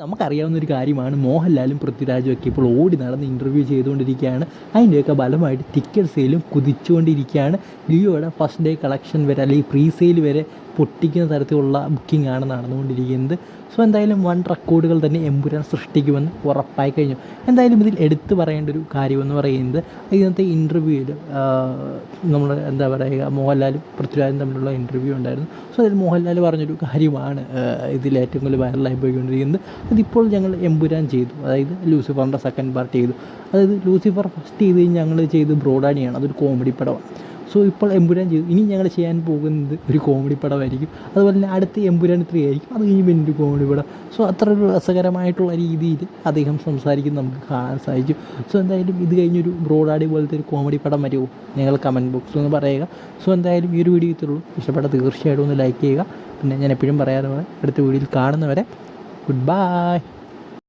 നമുക്കറിയാവുന്ന ഒരു കാര്യമാണ്. മോഹൻലാലും പൃഥ്വിരാജും ഒക്കെ ഇപ്പോൾ ഓടി നടന്ന് ഇന്റർവ്യൂ ചെയ്തുകൊണ്ടിരിക്കുകയാണ്. അതിന്റെയൊക്കെ ഫലമായിട്ട് ടിക്കറ്റ് സെയിലും കുതിച്ചുകൊണ്ടിരിക്കുകയാണ്. ലിയോയുടെ ഫസ്റ്റ് ഡേ കളക്ഷൻ വരെ അല്ലെങ്കിൽ പ്രീ സെയിൽ വരെ പൊട്ടിക്കുന്ന തരത്തിലുള്ള ബുക്കിംഗ് ആണ് നടന്നുകൊണ്ടിരിക്കുന്നത്. സോ എന്തായാലും വൺ റെക്കോർഡുകൾ തന്നെ എമ്പുരാൻ സൃഷ്ടിക്കുമെന്ന് ഉറപ്പായി കഴിഞ്ഞു. എന്തായാലും ഇതിൽ എടുത്തു പറയേണ്ട ഒരു കാര്യമെന്ന് പറയുന്നത് ഇന്നത്തെ ഇന്റർവ്യൂവിൽ നമ്മൾ എന്താ പറയുക മോഹൻലാലും പൃഥ്വിരാജും തമ്മിലുള്ള ഇന്റർവ്യൂ ഉണ്ടായിരുന്നു. സോ അതിൽ മോഹൻലാൽ പറഞ്ഞൊരു കാര്യമാണ് ഇതിൽ ഏറ്റവും കൂടുതൽ വൈറലായി പോയിക്കൊണ്ടിരിക്കുന്നത്. അതിപ്പോൾ ഞങ്ങൾ എമ്പുരാൻ ചെയ്തു. അതായത് ലൂസിഫറിന്റെ സെക്കൻഡ് പാർട്ട് ചെയ്തു. അതായത് ലൂസിഫർ ഫസ്റ്റ് ചെയ്ത് ഞങ്ങൾ ചെയ്ത് ബ്രോഡാനിയാണ് അതൊരു കോമഡി പടമാണ്. സോ ഇപ്പോൾ എമ്പുരാൻ ചെയ്തു. ഇനി ഞങ്ങൾ ചെയ്യാൻ പോകുന്നത് ഒരു കോമഡി പടമായിരിക്കും. അതുപോലെ തന്നെ അടുത്ത എമ്പുരാൻ ത്രീ ആയിരിക്കും. അത് കഴിഞ്ഞ് പിന്നെ ഒരു കോമഡി പടം. സോ അത്ര ഒരു രസകരമായിട്ടുള്ള രീതിയിൽ അദ്ദേഹം സംസാരിക്കുന്നത് നമുക്ക് കാണാൻ സാധിച്ചു സോ എന്തായാലും ഇത് കഴിഞ്ഞൊരു ബ്രോഡാടി പോലത്തെ ഒരു കോമഡി പടം വരുമോ? നിങ്ങൾ കമന്റ് ബോക്സിൽ ഒന്ന് പറയുക. സോ എന്തായാലും ഈ ഒരു വീഡിയോ ഇത്രയുള്ളൂ ഇഷ്ടപ്പെട്ട തീർച്ചയായിട്ടും ഒന്ന് ലൈക്ക് ചെയ്യുക. പിന്നെ ഞാൻ എപ്പോഴും പറയാറുള്ളത് അടുത്ത വീഡിയോയിൽ കാണുന്നവരെ ഗുഡ് ബൈ